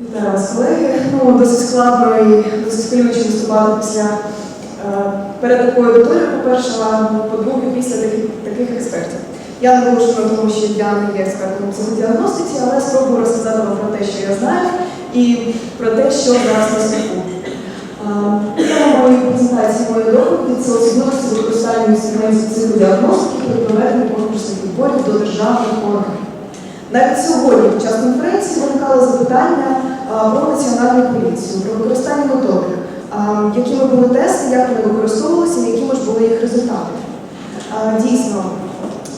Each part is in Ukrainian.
Вітаю колеги. Ну, досить складно і досить хвилююче виступати після е, перед такою аудиторією, по-перше, а по-друге, після таких, таких експертів. Я наголошую на тому, що я не є експертом у психодіагностиці, але спробую розказати вам про те, що я знаю, і про те, що зараз на слуху. Тема моєї презентації моєї доповіді це особливості використання інструментів психодіагностики при проведенні конкурсних відборів до державних органів. Навіть сьогодні, під час конференції, виникали запитання про національну поліцію, про використання методик, якими були тести, як вони використовувалися, і якими ж були їх результати. Дійсно,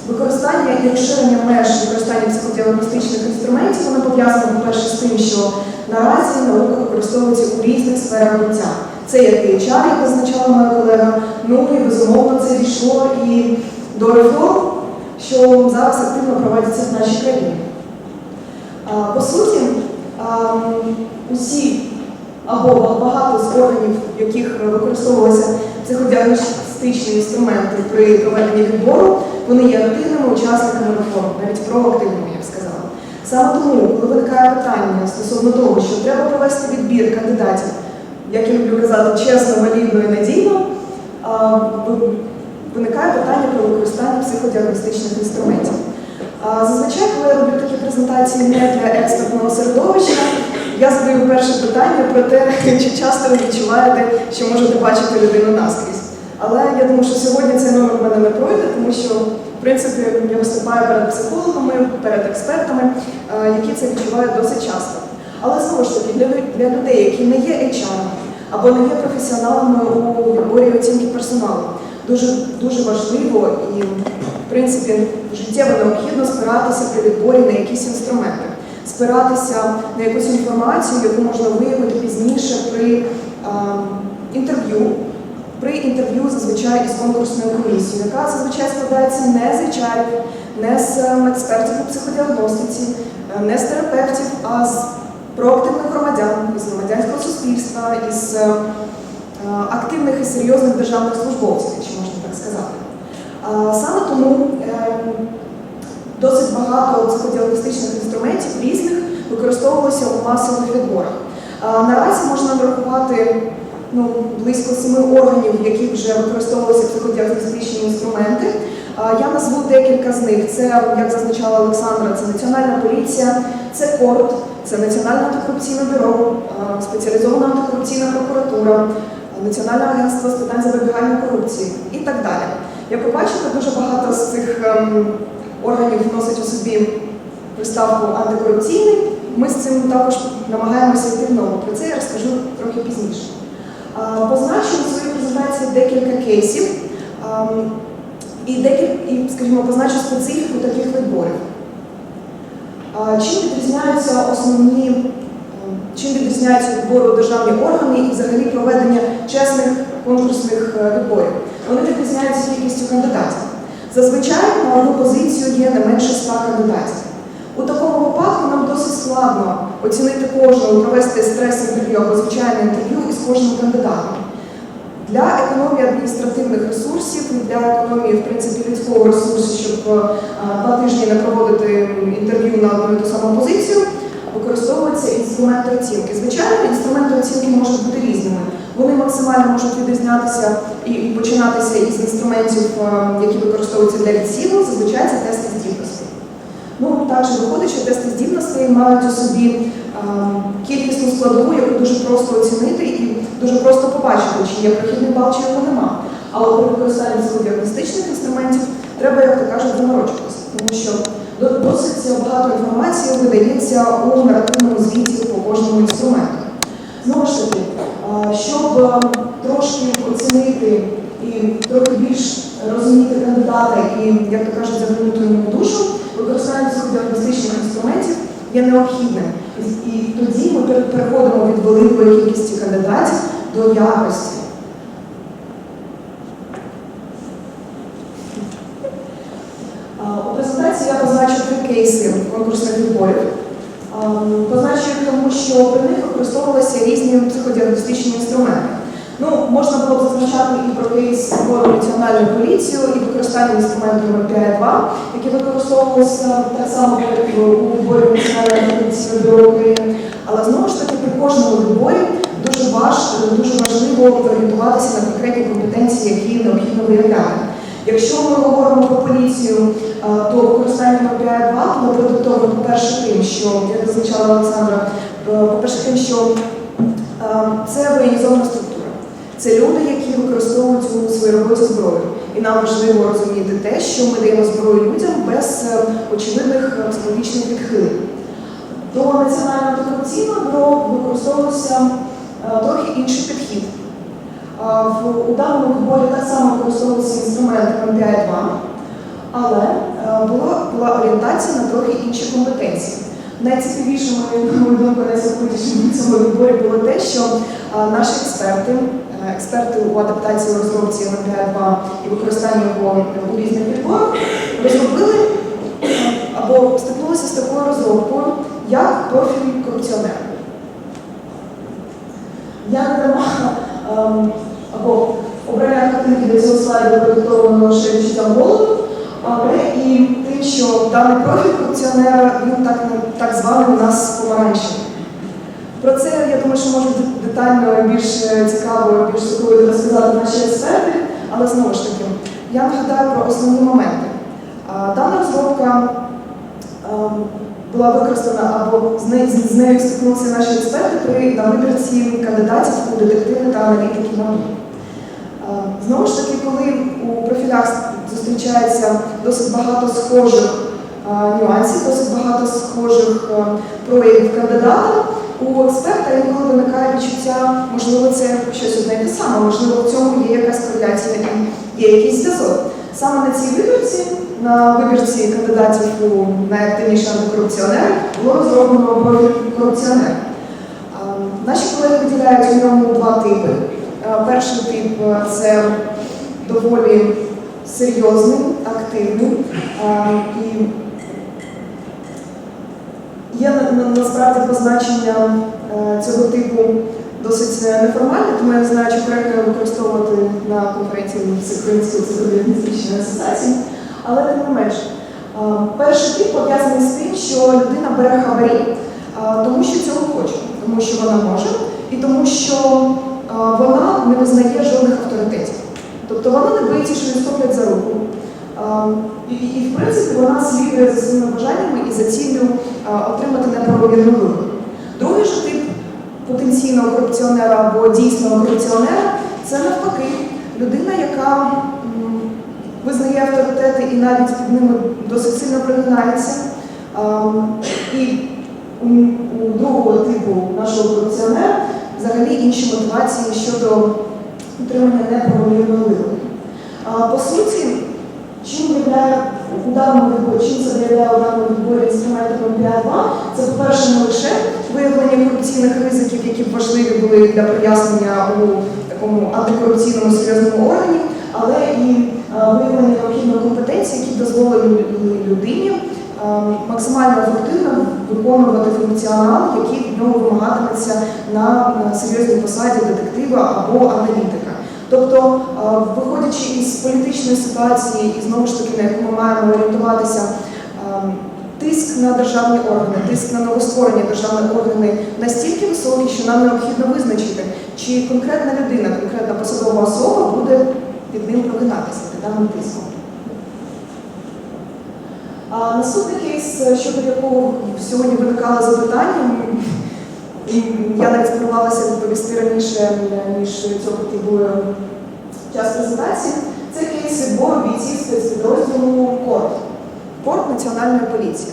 використання і розширення меж використання психодіагностичних інструментів воно пов'язано, по-перше, з тим, що наразі наука використовується у різних сферах життя. Це як HR, як зазначала моя колега, ну і безумовно це дійшло і що зараз активно проводяться в нашій країні. По суті, усі або багато з органів, в яких використовувалися психодіагностичні інструменти при проведенні відбору, вони є активними учасниками реформ, навіть проактивними, я б сказала. Саме тому, коли виникає питання стосовно того, що треба провести відбір кандидатів, як я люблю казати, чесно, валідно і надійно, виникає питання про використання психодіагностичних інструментів. Зазвичай, коли я роблю такі презентації не для експертного середовища, я задаю перше питання про те, чи часто ви відчуваєте, що можете бачити людину наскрізь. Але я думаю, що сьогодні цей номер в мене не пройде, тому що, в принципі, я виступаю перед психологами, перед експертами, е, які це відчувають досить часто. Але знову ж таки, для, людей, які не є HR або не є професіоналами у відборі оцінки персоналу, дуже, дуже важливо і, в принципі, життєво необхідно спиратися при відборі на якісь інструменти, спиратися на якусь інформацію, яку можна виявити пізніше при а, інтерв'ю. При інтерв'ю зазвичай із конкурсною комісією, яка зазвичай складається не з HR, не з ем, експертів у психодіагностиці, е, не з терапевтів, а з проактивних громадян, із громадянського суспільства, із е, е, активних і серйозних державних службовців, якщо можна так сказати. Саме тому е, досить багато психодіагностичних інструментів різних використовувалося у масових відборах. Наразі можна нарахувати ну, близько семи органів, в яких вже використовувалися психодіагностичні інструменти. Я назву декілька з них. Це, як зазначала Олександра, це Національна поліція, це КОРТ, це Національне антикорупційне бюро, спеціалізована антикорупційна прокуратура, Національне агентство з питань запобігання корупції і так далі. Як ви бачите, дуже багато з цих ем, органів вносить у собі приставку антикорупційний. Ми з цим також намагаємося йти в ногу. Про це я розкажу трохи пізніше. А, Позначу у своїй презентації декілька кейсів ем, і, декіль, і, скажімо, позначу специфіку таких відборів. А, Чим відрізняються основні, чим відрізняються відбори у державні органи і взагалі проведення чесних конкурсних е, відборів? Вони відрізняються кількістю кандидатів. Зазвичай на одну позицію є не менше 100 кандидатів. У такому випадку нам досить складно оцінити кожного, провести стрес-інтерв'ю або звичайне інтерв'ю із кожним кандидатом. Для економії адміністративних ресурсів для економії в принципі людського ресурсу, щоб е, два тижні не проводити інтерв'ю на одну і ту саму позицію, використовуються інструменти оцінки. Звичайно, інструменти оцінки можуть бути різними. Вони максимально можуть відрізнятися і, починатися із інструментів, е, які використовуються для відсіву, зазвичай це тести здібності. Ну, також виходить, що тести здібностей мають у собі е, кількісну складову, яку дуже просто оцінити і дуже просто побачити, чи є прохідний бал, чи його нема. Але при використанні психодіагностичних інструментів треба, як то кажуть, заморочуватися, тому що досить багато інформації видається у наративному звіті по кожному інструменту. Знову ж таки, щоб трошки оцінити і трохи більш розуміти кандидата і, як то кажуть, заглянути йому душу, використання психодіагностичних інструментів є необхідним. І тоді ми переходимо від великої кількості кандидатів до якості. хворих. Ем, позначую тому, що при них використовувалися різні психодіагностичні інструменти. Ну, Можна було б зазначати і про кейс про національну поліцію, і використання інструменту номер 2 які використовувалися так само у борі національної поліції до України. Але знову ж таки, при кожному відборі дуже, важ, дуже важливо орієнтуватися на конкретні компетенції, які необхідно виявляти. Якщо ми говоримо про поліцію, е, то використання МПІ 2 воно продиктовано, по-перше, тим, що, як зазначала Олександра, е, по-перше, тим, що е, це воєнізована структура. Це люди, які використовують у своїй роботі зброю. І нам важливо розуміти те, що ми даємо зброю людям без очевидних психологічних відхилень. До національного антикорупційного бюро використовувався трохи інший підхід. В, даному відборі так само використовувався інструмент МПІ-2, але е, була, була орієнтація на трохи інші компетенції. Найцікавішим, на мою думку, найсимпатичним в цьому відборі було те, що е, наші експерти, е, експерти у адаптації розробці МПІ-2 і використанні його у різних відборах, розробили або стикнулися з такою розробкою, як профіль корупціонера. Я не дарма або обрання картинки для цього слайду продиктовано лише відчуттям голоду, але і тим, що даний профіль корупціонера він так, так званий у нас помаранчевий. Про це я думаю, що можуть детально більш цікаво, більш соковито розказати наші експерти, але знову ж таки, я нагадаю про основні моменти. Дана розробка ем, була використана або з нею, з нею стикнулися наші експерти при на вибірці кандидатів у детективи та аналітики НАБУ. Знову ж таки, коли у профілях зустрічається досить багато схожих нюансів, досить багато схожих проявів кандидата, у експерта інколи виникає відчуття, можливо, це щось одне і те саме, можливо, в цьому є якась кореляція і є якийсь зв'язок. Саме на цій вибірці, на вибірці кандидатів у найактивніші антикорупціонери, було розроблено. Е, Наші колеги виділяють у ньому два типи. Е, Перший тип е, це доволі серйозний, активний е, і є на- на- насправді позначення цього типу досить неформальне, тому я не знаю, чи коректно використовувати на конференції Всеукраїнської адміністратичної асоціації, але тим не менш. Е, Перший тип пов'язаний з тим, що людина бере хабарі, тому що цього хоче, тому що вона може, і тому що вона не визнає жодних авторитетів. Тобто вона не боїться, що її схоплять за руку. І, і, в принципі, вона слідує за своїми бажаннями і за ціллю отримати неправомірну вигоду. Другий же тип потенційного корупціонера або дійсного корупціонера це навпаки людина, яка визнає авторитети і навіть під ними досить сильно пригинається. І у другого типу нашого корупціонера взагалі інші мотивації щодо отримання неправомірної вигоди. По суті, чим являє у даному відборі, чим це виявляє даному відборі інструментом МПА-2, це, по-перше, не лише виявлення корупційних ризиків, які б важливі були для прояснення у такому антикорупційному серйозному органі, але і виявлення необхідної компетенції, які дозволили людині максимально ефективно виконувати функціонал, який від нього вимагатиметься на серйозній посаді детектива або аналітика. Тобто, виходячи із політичної ситуації, і знову ж таки, на яку ми маємо орієнтуватися, тиск на державні органи, тиск на новостворені державні органи настільки високий, що нам необхідно визначити, чи конкретна людина, конкретна посадова особа буде під ним прогинатися під даним тиском. Наступний кейс, щодо якого сьогодні виникало запитання, і я навіть спробувалася відповісти раніше, ніж цього було час презентації. Це кейс відбору бійців спецпідрозділу КОРТ, КОРТ Національної поліції.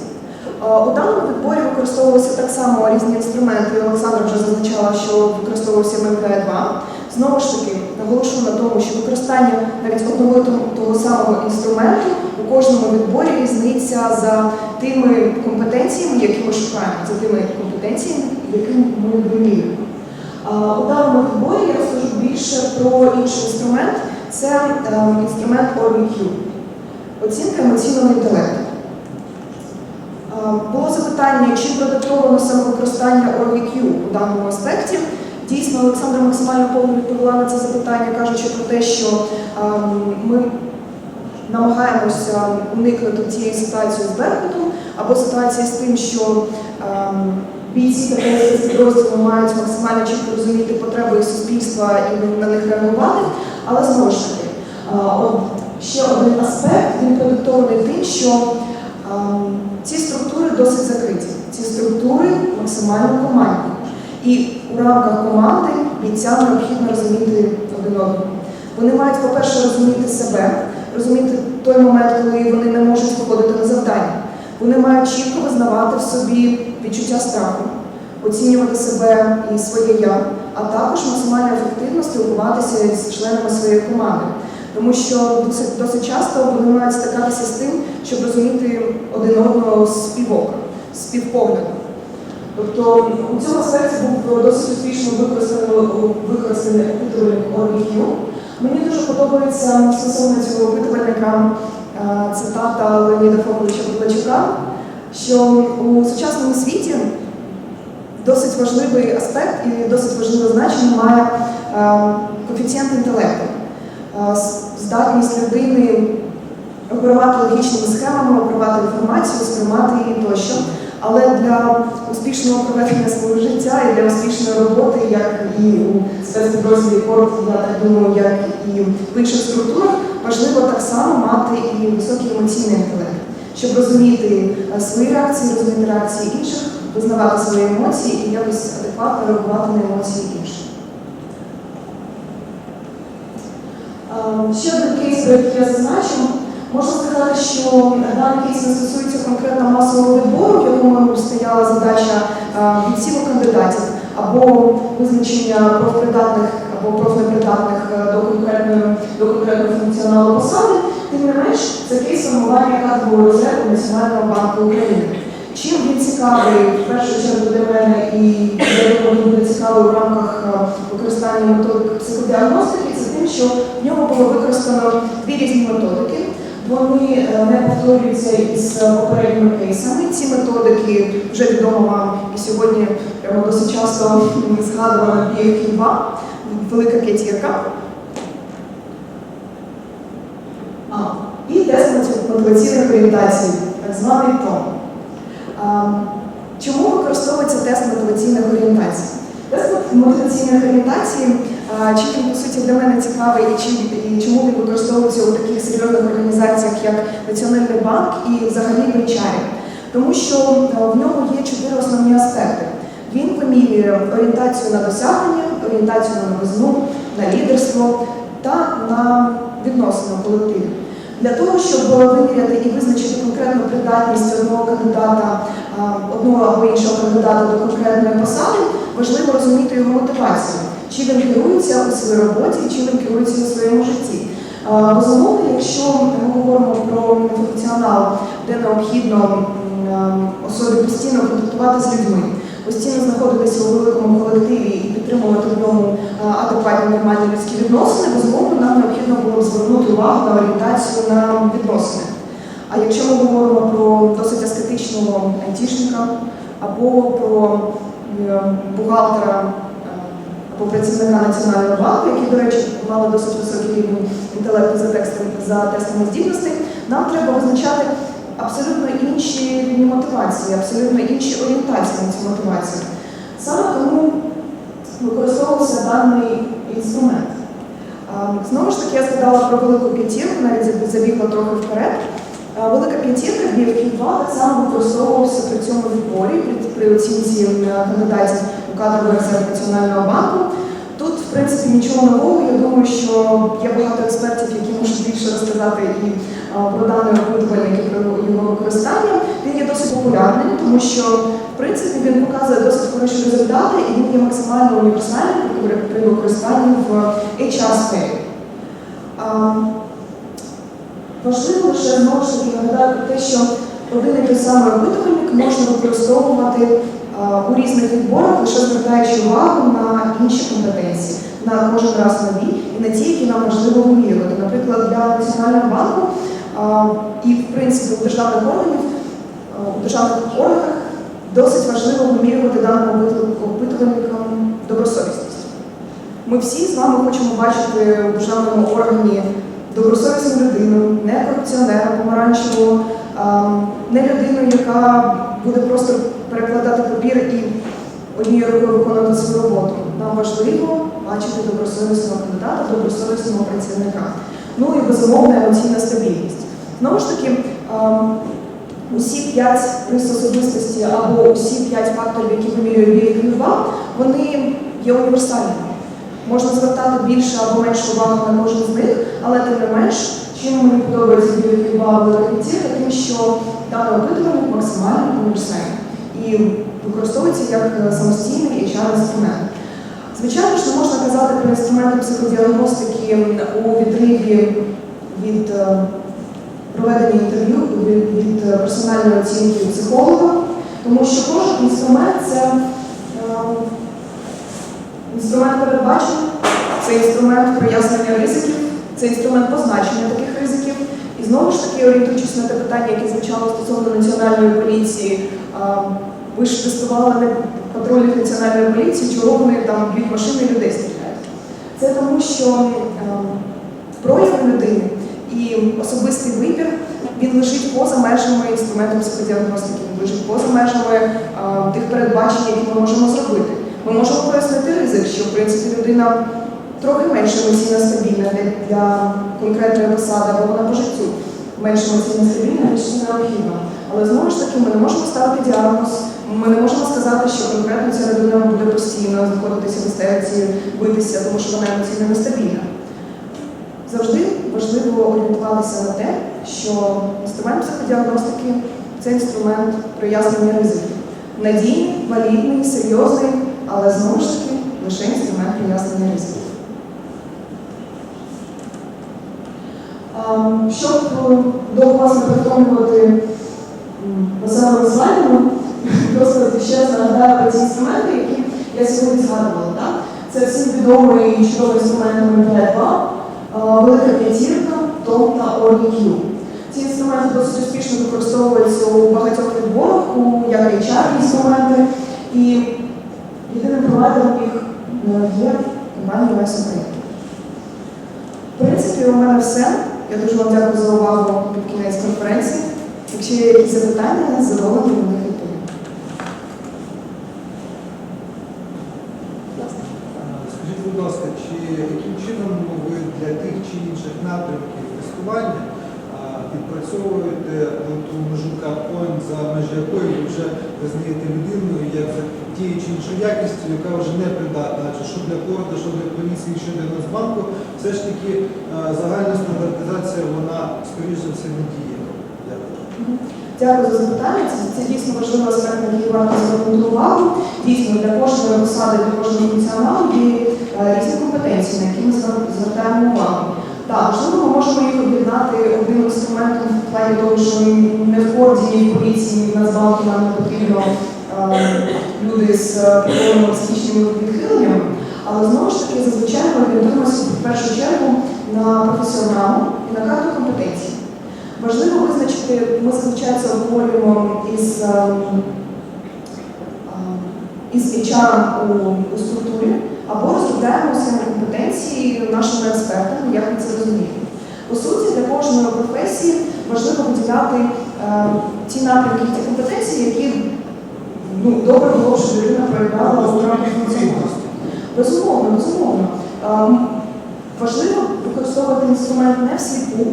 Е, У даному відборі використовувалися так само різні інструменти. Олександра вже зазначала, що використовувався МК-2. Знову ж таки, наголошую на тому, що використання навіть одного того, самого інструменту у кожному відборі різниця за тими компетенціями, які ми шукаємо, за тими компетенціями, які ми вимірюємо. У даному відборі я розкажу більше про інший інструмент. Це е, інструмент ORVQ – оцінка емоційного інтелекту. Було запитання, чи продиктовано саме використання у даному аспекті. Дійсно, Олександра максимально повно відповіла на це запитання, кажучи про те, що ем, ми намагаємося уникнути цієї ситуації з Беркутом або ситуації з тим, що ем, бійці такого спецпідрозділу мають максимально чітко розуміти потреби суспільства і на них реагувати. Але знову ж таки, ще один аспект він продиктований тим, що а, ці структури досить закриті. Ці структури максимально командні. І у рамках команди бійцям необхідно розуміти один одного. Вони мають, по-перше, розуміти себе, розуміти той момент, коли вони не можуть виходити на завдання. Вони мають чітко визнавати в собі відчуття страху, оцінювати себе і своє я, а також максимально ефективно спілкуватися з членами своєї команди. Тому що досить, досить часто вони мають стикатися з тим, щоб розуміти один одного з півока. Тобто у цьому аспекті був досить успішно використаний, опитувальник ORBQ. Мені дуже подобається стосовно цього опитувальника е, цитата Леоніда Фоковича Будлачука, що у сучасному світі досить важливий аспект і досить важливе значення має е, коефіцієнт інтелекту, Е, здатність людини оперувати логічними схемами, оперувати інформацію, сприймати її тощо. Але для успішного проведення свого життя і для успішної роботи, як і у спецпідрозділі корп, я так думаю, як і в інших структурах, важливо так само мати і високий емоційний інтелект, щоб розуміти е, свої реакції, розуміти реакції інших, визнавати свої емоції і якось адекватно реагувати на емоції інших. Ем, Ще один кейс, про який я зазначу. Можна сказати, що даний кейс не стосується конкретно масового відбору, в якому стояла задача е, відсіву кандидатів або визначення профпридатних або профнепридатних е, до конкретної до конкретного функціоналу посади. Тим не менш, це кейс формування кадрового резерву Національного банку України. Чим він цікавий в першу чергу для мене і я буде цікавий у рамках е, використання методик психодіагностики, це тим, що в ньому було використано дві різні методики. Вони е, не повторюються із попередніми кейсами. Ці методики вже відомо вам і сьогодні прямо досить часто згадувана BFQ 2 велика п'ятірка. А, і тест мотиваційної орієнтації, так званий ТОМ. Чому використовується тест мотиваційних орієнтацій? Тест мотиваційних орієнтацій, чим він, по суті, для мене цікавий і, чим, і чому він використовується у таких серйозних організаціях, як Національний банк і взагалі в HR? Тому що в ньому є чотири основні аспекти. Він вимірює орієнтацію на досягнення, орієнтацію на новизну, на лідерство та на відносини колективі. Для того, щоб виміряти і визначити конкретну придатність одного кандидата, одного або іншого кандидата до конкретної посади, важливо розуміти його мотивацію, чи він керується у своїй роботі, чи він керується у своєму житті. Безумовно, якщо ми говоримо про функціонал, де необхідно особі постійно контактувати з людьми, постійно знаходитися у великому колективі і підтримувати в ньому адекватні нормальні людські відносини, безумовно, нам необхідно було звернути увагу на орієнтацію на відносини. А якщо ми говоримо про досить аскетичного айтішника або про бухгалтера або працівника Національного банку, які, до речі, мали досить високий рівень інтелекту за текстом за тестами здібностей, нам треба визначати абсолютно інші рівні мотивації, абсолютно інші орієнтації на цю мотивацію. Саме тому використовувався даний інструмент. Знову ж таки, я згадала про велику п'ятірку, навіть забігла трохи вперед. Велика п'ятірка BFQ 2 так само використовувався при цьому відборі, при оцінці е, кандидатів у кадровий резерв Національного банку. Тут, в принципі, нічого нового. Я думаю, що є багато експертів, які можуть більше розказати і про даний опитувальник і про його використання. Він є досить популярним, тому що в принципі він показує досить хороші результати і він є максимально універсальним при- використанні в HR сфері. Важливо лише знову ж таки нагадати про те, що один і той самий опитувальник можна використовувати у різних відборах, лише звертаючи увагу на інші компетенції, на кожен раз нові і на ті, які нам важливо вимірювати. Наприклад, для Національного банку і, в принципі, у державних органів, у державних органах досить важливо вимірювати даному опитувальникам добросовісність. Ми всі з вами хочемо бачити у державному органі добросовісну людину, не корупціонера, помаранчеву, не людину, яка буде просто перекладати папір і однією рукою виконувати свою роботу. Нам важливо бачити добросовісного кандидата, добросовісного працівника. Ну і безумовна емоційна стабільність. Знову ж таки, ем, усі п'ять рис особистості або усі п'ять факторів, які вимірює Білий вони є універсальними. Можна звертати більше або менше уваги на кожен з них, але тим не менш, чим мені подобається Книгва великий ті, таким, що дане опитування максимально універсальне і використовується як е, самостійний HR-інструмент. Звичайно ж, не можна казати про інструменти психодіагностики у відриві від е, проведення інтерв'ю, від, персональної оцінки психолога, тому що кожен інструмент це е, інструмент передбачення, це інструмент прояснення ризиків, це інструмент позначення таких ризиків. І знову ж таки, орієнтуючись на те питання, яке звучало стосовно національної поліції, ви ж тестували не патрульних національної поліції, чого вони там б'ють машини і людей стріляють. Це тому, що е, прояви людини і особистий вибір він лежить поза межами інструменту психодіагностики, він лежить поза межами е, тих передбачень, які ми можемо зробити. Ми можемо пояснити ризик, що в принципі людина трохи менш емоційно стабільна для, конкретної посади, або вона по життю менш емоційно стабільна, ніж це необхідно. Але знову ж таки, ми не можемо ставити діагноз, ми не можемо сказати, що конкретно ця людина буде постійно знаходитися в істериці, битися, тому що вона емоційно нестабільна. Завжди важливо орієнтуватися на те, що інструмент психодіагностики це інструмент прояснення ризиків. Надійний, валідний, серйозний, але знову ж таки лише інструмент прояснення ризиків. Щоб е, довго вас не переконувати ще раз нагадаю про ці інструменти, які я сьогодні згадувала. Так? Це всім відомий і чудовий інструмент Олімпіад 2, е, велика п'ятірка, ТОМ та ORQ. Ці інструменти досить успішно використовуються у багатьох відборах, у як HR інструменти. І єдиним провайдером їх е, є компанія Весо В принципі, у мене все. Я дуже вам дякую за увагу під кінець конференції. Якщо є якісь запитання, я з задоволенням на них відповім. Скажіть, будь ласка, чи яким чином ви для тих чи інших напрямків тестування відпрацьовуєте ту межу капоінт, за межі якої ви вже визнаєте людину як за тією чи іншою якістю, яка вже не придатна, адже що для порту, що для поліції, що для Нацбанку, все ж таки загальна стандартизація, вона, скоріш за все, не діє. Дякую. За запитання. Це, дійсно важливий аспект, на який варто звернути. Дійсно, для кожної посади, для кожного функціоналу є е, різні компетенції, на які ми звертаємо увагу. Так, можливо, ми можемо їх об'єднати одним інструментом в плані того, що не в Форді, ні в поліції, ні в Нацбанку нам не потрібно е, люди з певними психічними відхиленнями. Але знову ж таки, зазвичай ми орієнтуємося в першу чергу на професіоналу і на карту компетенцій. Важливо визначити, ми зазвичай це обговорюємо із, ем, ем, із HR у, у структурі, або розробляємо саме компетенції нашими експертами, як ми це розуміємо. По суті, для кожної професії важливо виділяти е, ті напрямки, ті компетенції, які ну, добре було б, щоб людина проявляла у рамках. Безумовно, безумовно. Ем, важливо використовувати інструмент не всліпу,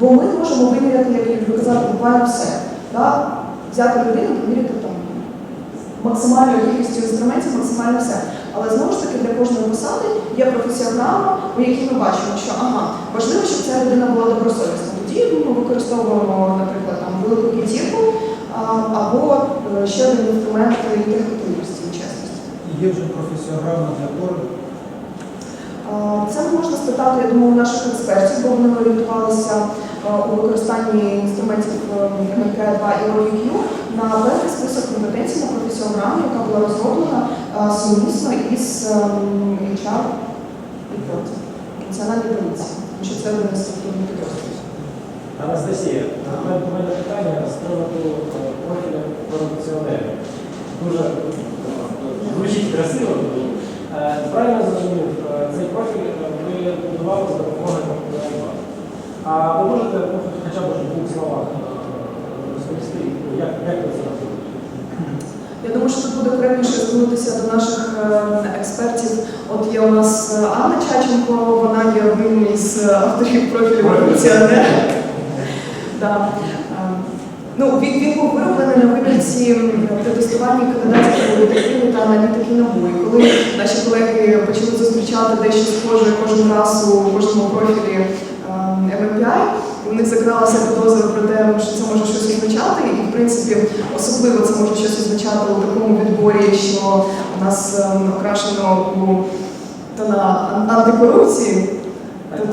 бо ми можемо виміряти, як я люблю казати, буквально все. Да? Взяти людину, поміряти там максимальною кількістю інструментів, максимально все. Але знову ж таки для кожної посади є професіонали, у яких ми бачимо, що ага, важливо, щоб ця людина була добросовісна. Тоді ми використовуємо, наприклад, там велику п'ятірку або е, ще один інструмент технотворності і чесності. Є вже професіограма для порту. Це можна спитати, я думаю, у наших експертів, бо вони орієнтувалися у використанні інструментів МК2 і OUQ на певний список компетенцій на професіограму, яка була розроблена а, сумісно із HR проти національної поліції, що це із структурних. Анастасія, у мене питання з приводу е, профілю корупціонерів. Дуже е, звучить красиво. Е, Правильно зрозумів, е, цей профіль е, ви будували за допомогою комп'ютера. А ви можете ну, хоча б в двох словах е, розповісти, як, ви це? Я думаю, що буде коректніше звернутися до наших е, експертів. От є у нас е, Анна Чаченко, вона є одним із е, авторів профілю корупціонера. Да. Ну, він, він був вироблений на м, при тестуванні кандидатів детективи та аналітики НАБУ. І коли наші колеги почали зустрічати дещо схоже кожен раз у кожному профілі ем, MMPI, у них закралася підозра про те, що це може щось означати, і в принципі особливо це може щось означати у такому відборі, що у нас ем, окрашено у тона ан- антикорупції.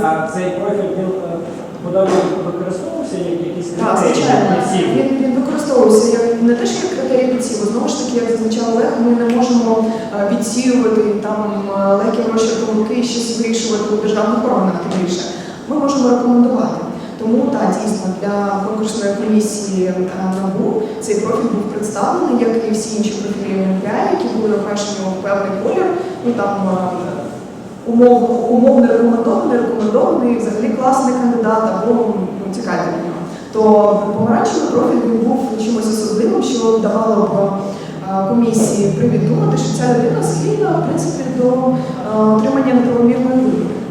А цей профіль він е, подавно використовувався як якийсь Так, звичайно, він, він використовується як не те, що як критерій підсіву. Знову ж таки, як зазначав Олег, ми не можемо е, відсіювати там е, лекі гроші помилки і щось вирішувати у державних органах тим більше. Ми можемо рекомендувати. Тому так, дійсно, для конкурсної комісії е, НАБУ цей профіль був представлений, як і всі інші профілі МПА, які були окрашені у певний колір. Ну там е, умов, умовно рекомендований, рекомендований, взагалі класний кандидат або ну, цікавий для нього. То помаранчевий профіль він був чимось особливим, що давало б е, комісії привід думати, що ця людина схильна в принципі до отримання неправомірної вигоди.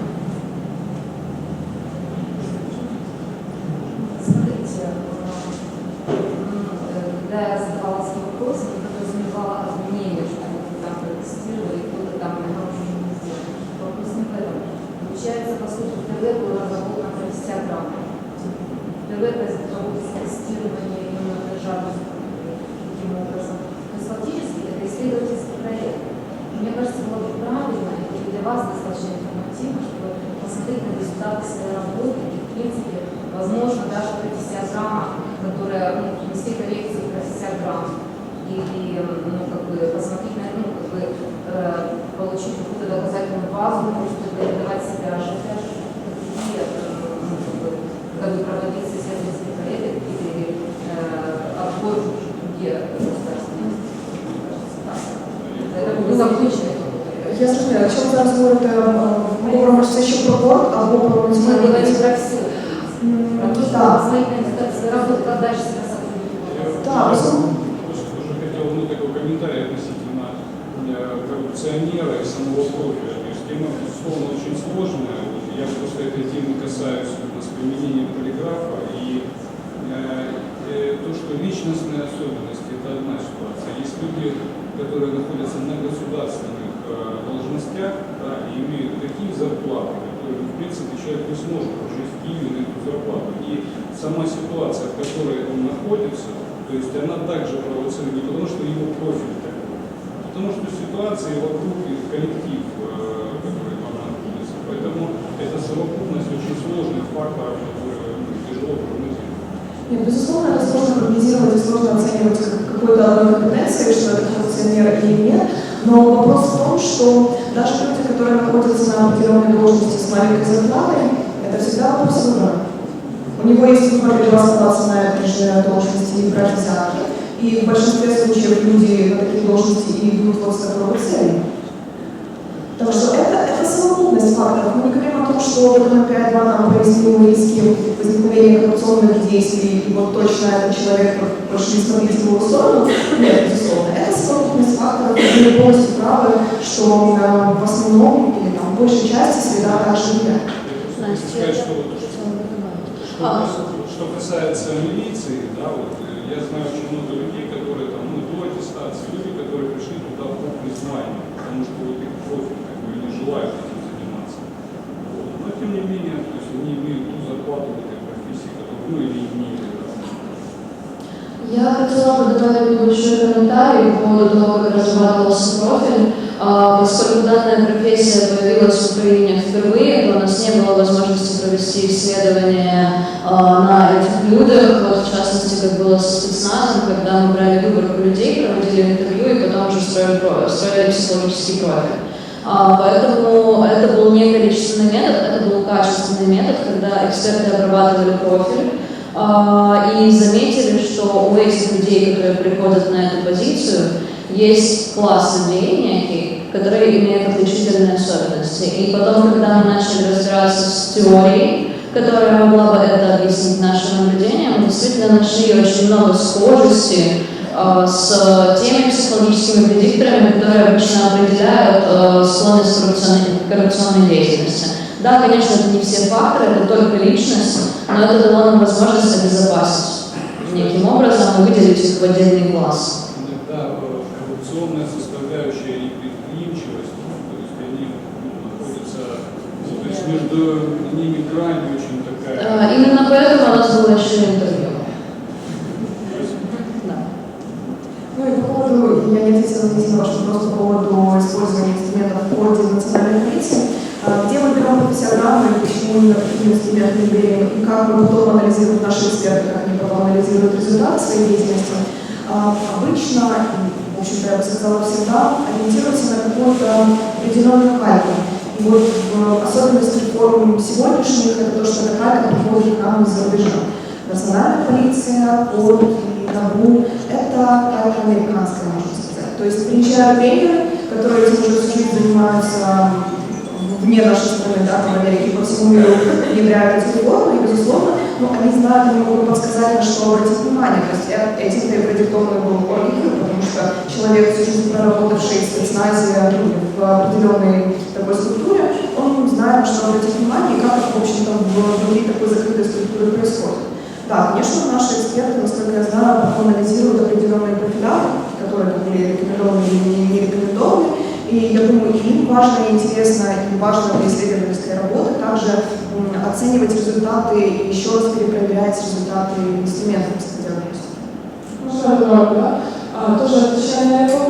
with us Я зрозуміла, якщо ви зараз говорите, е, ми говоримо все ще про борт або про Мы національний говорим комітет. про все. М, Про то, что Так, посмотреть на результаты работы, как дальше себя сотрудничать. так, безумовно. Просто тоже хотел ну, такой комментарий относительно э, коррупционера и самого профиля. То есть тема, безусловно, очень сложная. Вот Я просто этой темы касаюсь у нас применения полиграфа. И э, э, то, что личностные особенности, это одна ситуация. Есть люди, которые находятся на государственных э, должностях да, имеют такие зарплаты, которые, в принципе, человек не сможет прожить в Киеве на эту зарплату. И сама ситуация, в которой он находится, то есть она также провоцирует не потому, что его профиль такой, а потому что ситуация вокруг и коллектив, э, который там находится. Поэтому это совокупность очень сложных факторов, которые ну, тяжело прогнозировать. Нет, безусловно, это сложно прогнозировать сложно оценивать как какую-то одну компетенцию, что это функционер или нет. Но вопрос в том, что даже люди, которые находятся на определенной должности с маленькой зарплатой, это всегда вопрос выбора. У него есть выбор либо оставаться на этой же должности и брать взятки. И в большинстве случаев люди на такие должности идут вот с такой целью. Так что это, это совокупность факторов. Мы не говорим о том, что вот МП-2 нам пояснил риски возникновения коррупционных действий, и вот точно этот человек не смотрите в его сторону. Нет, безусловно. Это совокупность факторов, и вы полностью правы, что э, в основном или там в большей части среда сказать, что, А. что касается милиции, да, вот, я знаю очень много людей, которые там, ну, до аттестации, люди, которые пришли туда по призванию, потому что вот их профиль такой, не желают этим заниматься. Вот. Но тем не менее, то есть они имеют ту зарплату в этой профессии, которую, ну, или имели. да. Я хотела бы добавить небольшой комментарий по поводу того, как разрабатывался профиль. А, Поскольку данная профессия появилась в Украине впервые, то у нас не было возможности провести исследование а, на этих людях, в частности, как было со спецназом, когда мы брали выборку людей, проводили интервью и потом уже строили, строили психологический профиль. А, Поэтому это был не количественный метод, это был качественный метод, когда эксперты обрабатывали профиль, а, и заметили, что у этих людей, которые приходят на эту позицию, есть класс людей некий, которые имеют отличительные особенности. И потом, когда мы начали разбираться с теорией, которая могла бы это объяснить нашим наблюдениям, мы действительно нашли очень много схожести э, с теми психологическими предикторами, которые обычно определяют э, склонность к коррупционной деятельности. Да, конечно, это не все факторы, это только личность, но это дало нам возможность обезопасить неким образом и выделить их в отдельный класс. Иногда э, коррупционная составляющая и предприимчивость, ну, то есть они ну, находятся, ну, то есть между ними грань очень такая. Э, Именно поэтому у нас было еще интервью. Ну и по поводу, я не ответила на вопрос по поводу использования инструментов в ходе национальной полиции. А, Где мы берем профессионалов и почему именно инструменты мы берем, и как мы потом анализируем наши эксперты, как они потом анализируют результаты своей деятельности. А, Обычно, в общем-то, я бы сказала всегда, ориентируются на какую-то определенную кальку. И вот в особенности форм сегодняшних, это то, что эта калька приходит к нам из-за рубежа. Национальная полиция, КОР и НАБУ – это калька американская, можно сказать. То есть приезжают тренеры, которые этим уже жизнь занимаются вне нашей страны, да, в Америке, по всему миру эти формы, и, безусловно, ну, они знают, они могут подсказать, на что обратить внимание. То есть этим-то и был Оргикюр, потому что человек, всю жизнь проработавший спецназе ну, в определенной такой структуре, он знает, на что обратить внимание, и как в общем-то, внутри такой закрытой структуры происходит. Да, конечно, наши эксперты, насколько я знаю, анализируют определенные профиля, которые были рекомендованы или не рекомендованы. И я думаю, им важно и интересно, и важно для исследовательской работы также оценивать результаты и еще раз перепроверять результаты инструментов. Можно добавить, да? А, тоже отвечая на этот